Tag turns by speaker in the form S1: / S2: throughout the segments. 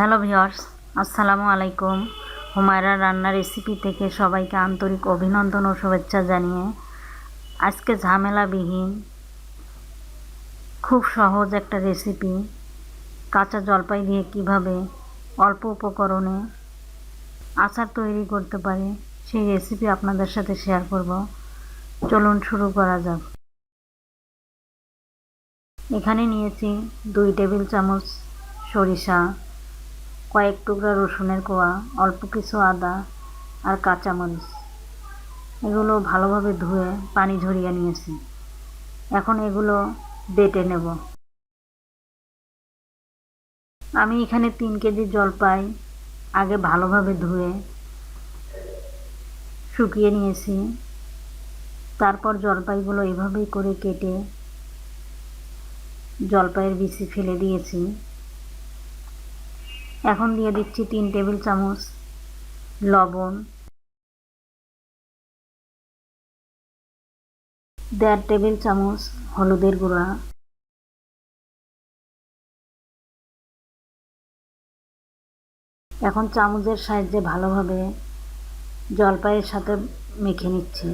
S1: Hello viewers আসসালামু আলাইকুম। হুমায়রা রান্নার রেসিপি থেকে সবাইকে আন্তরিক অভিনন্দন ও শুভেচ্ছা জানিয়ে আজকে ঝামেলাবিহীন, খুব সহজ একটা রেসিপি কাঁচা জলপাই দিয়ে কীভাবে অল্প উপকরণে আচার তৈরি করতে পারে সেই রেসিপি আপনাদের সাথে শেয়ার করব। চলুন শুরু করা যাক। এখানে নিয়েছি দুই টেবিল চামচ সরিষা কয়েক টুকরা রসুনের কোয়া, অল্প কিছু আদা আর কাঁচামরিচ। এগুলো ভালোভাবে ধুয়ে পানি ঝরিয়ে নিয়েছি। এখন এগুলো বেটে নেব। আমি এখানে তিন কেজি জলপাই আগে ভালোভাবে ধুয়ে শুকিয়ে নিয়েছি। তারপর জলপাইগুলো এভাবেই করে কেটে জলপাইয়ের বিচি ফেলে দিয়েছি। এখন দিয়ে দিচ্ছি তিন টেবিল চামচ লবণ, দেড় টেবিল চামচ হলুদের গুঁড়া, এখন চামচের সাহায্যে ভালোভাবে জলপাইয়ের সাথে মেখে নিচ্ছি।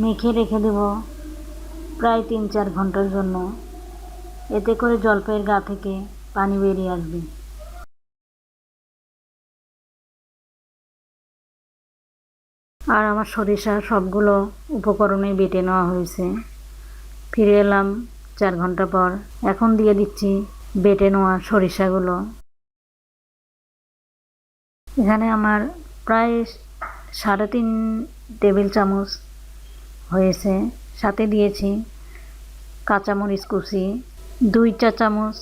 S1: মেখে রেখে দেব প্রায় তিন চার ঘণ্টার জন্য। এতে করে জলপাইয়ের গা থেকে পানি বেরিয়ে আসবে। আর আমার সরিষা সবগুলো উপকরণে বেটে নেওয়া হয়েছে। ফিরে এলাম চার ঘণ্টা পর। এখন দিয়ে দিচ্ছি বেটে নেওয়া সরিষাগুলো। এখানে আমার প্রায় সাড়ে তিন টেবিল চামচ হয়েছে, সাথে দিয়েছি কাঁচামরিচ কুচি, দুই চা চামচ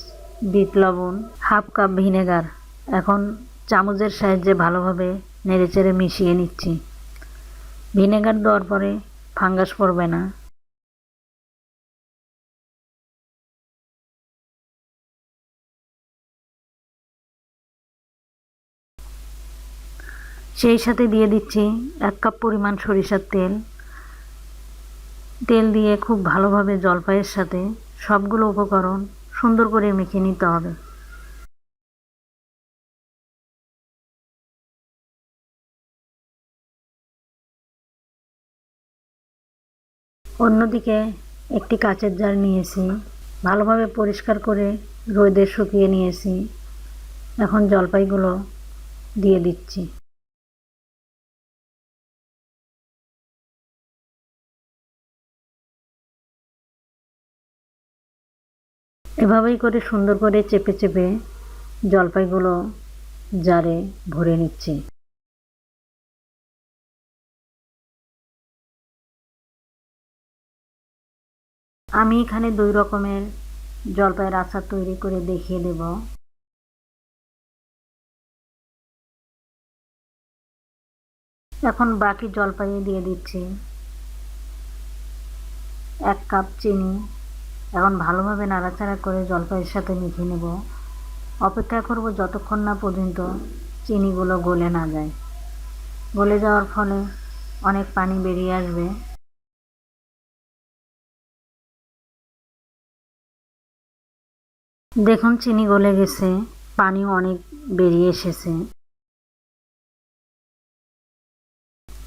S1: বিট লবণ, হাফ কাপ ভিনেগার। এখন চামচের সাহায্যে ভালোভাবে নেড়েচেড়ে মিশিয়ে নিচ্ছি। ভিনেগার দেওয়ার পরে ফাঙ্গাস পড়বে না। সেই সাথে দিয়ে দিচ্ছি এক কাপ পরিমাণ সরিষার তেল। তেল দিয়ে খুব ভালোভাবে জলপাইয়ের সাথে সবগুলো উপকরণ সুন্দর করে মেখে নিতে হবে। অন্যদিকে একটি কাচের জার নিয়েছি, ভালোভাবে পরিষ্কার করে রোদে শুকিয়ে নিয়েছি। এখন জলপাইগুলো দিয়ে দিচ্ছি। এভাবেই করে সুন্দর করে চেপে চেপে জলপাইগুলো জারে ভরে নিচ্ছি। আমি এখানে দুই রকমের জলপাইয়ের আচার তৈরি করে দেখিয়ে দেব। এখন বাকি জলপাইয়ে দিয়ে দিচ্ছি এক কাপ চিনি এখন ভালোভাবে নাড়াচাড়া করে জলপাইয়ের সাথে মিশিয়ে নেব। অপেক্ষা করব যতক্ষণ না পর্যন্ত চিনিগুলো গলে না যায়। গলে যাওয়ার ফলে অনেক পানি বেরিয়ে আসবে। দেখুন, চিনি গলে গেছে, পানিও অনেক বেরিয়ে এসেছে।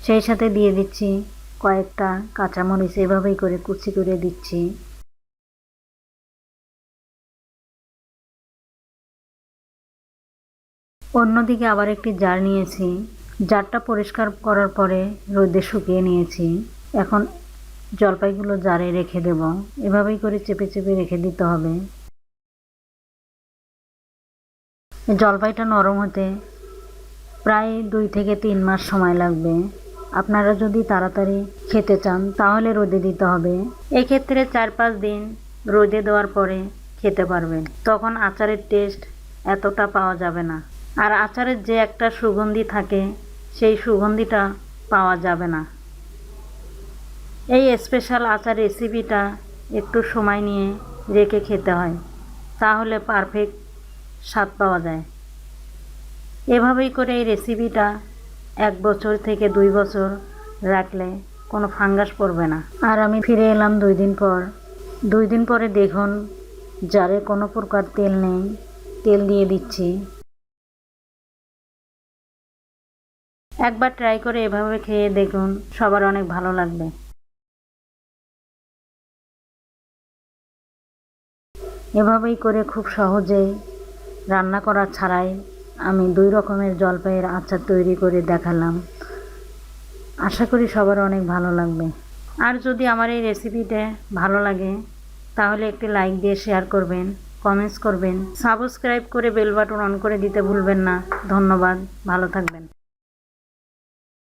S1: সেই সাথে দিয়ে দিচ্ছি কয়েকটা কাঁচামরিচ, এভাবেই করে কুচি করে দিচ্ছি। অন্যদিকে আবার একটি জার নিয়েছি। জারটা পরিষ্কার করার পরে রোদে শুকিয়ে নিয়েছি। এখন জলপাইগুলো জারে রেখে দেব। এভাবেই করে চেপে চেপে রেখে দিতে হবে। জলপাইটা নরম হতে প্রায় দুই থেকে তিন মাস সময় লাগবে। আপনারা যদি তাড়াতাড়ি খেতে চান, তাহলে রোদে দিতে হবে। এক্ষেত্রে চার পাঁচ দিন রোদে দেওয়ার পরে খেতে পারবেন। তখন আচারের টেস্ট এতটা পাওয়া যাবে না। আর আচারের যে একটা সুগন্ধি থাকে, সেই সুগন্ধিটা পাওয়া যাবে না। এই স্পেশাল আচার রেসিপিটা একটু সময় নিয়ে রেখে খেতে হয়, তাহলে পারফেক্ট স্বাদ পাওয়া যায়। এভাবেই করে এই রেসিপিটা এক বছর থেকে দুই বছর রাখলে কোনো ফাঙ্গাস পড়বে না। আর আমি ফিরে এলাম দুই দিন পর। দুই দিন পরে দেখুন, জারে কোনো প্রকার তেল নেই, তেল দিয়ে দিচ্ছি। একবার ট্রাই করে এভাবে খেয়ে দেখুন, সবার অনেক ভালো লাগবে। এভাবেই করে খুব সহজেই রান্না করা ছাড়াই আমি দুই রকমের জলপাইয়ের আচার তৈরি করে দেখালাম। আশা করি সবার অনেক ভালো লাগবে। আর যদি আমার এই রেসিপিটা ভালো লাগে, তাহলে একটি লাইক দিয়ে শেয়ার করবেন কমেন্টস করবেন সাবস্ক্রাইব করে বেল বাটন অন করে দিতে ভুলবেন না। ধন্যবাদ, ভালো থাকবেন।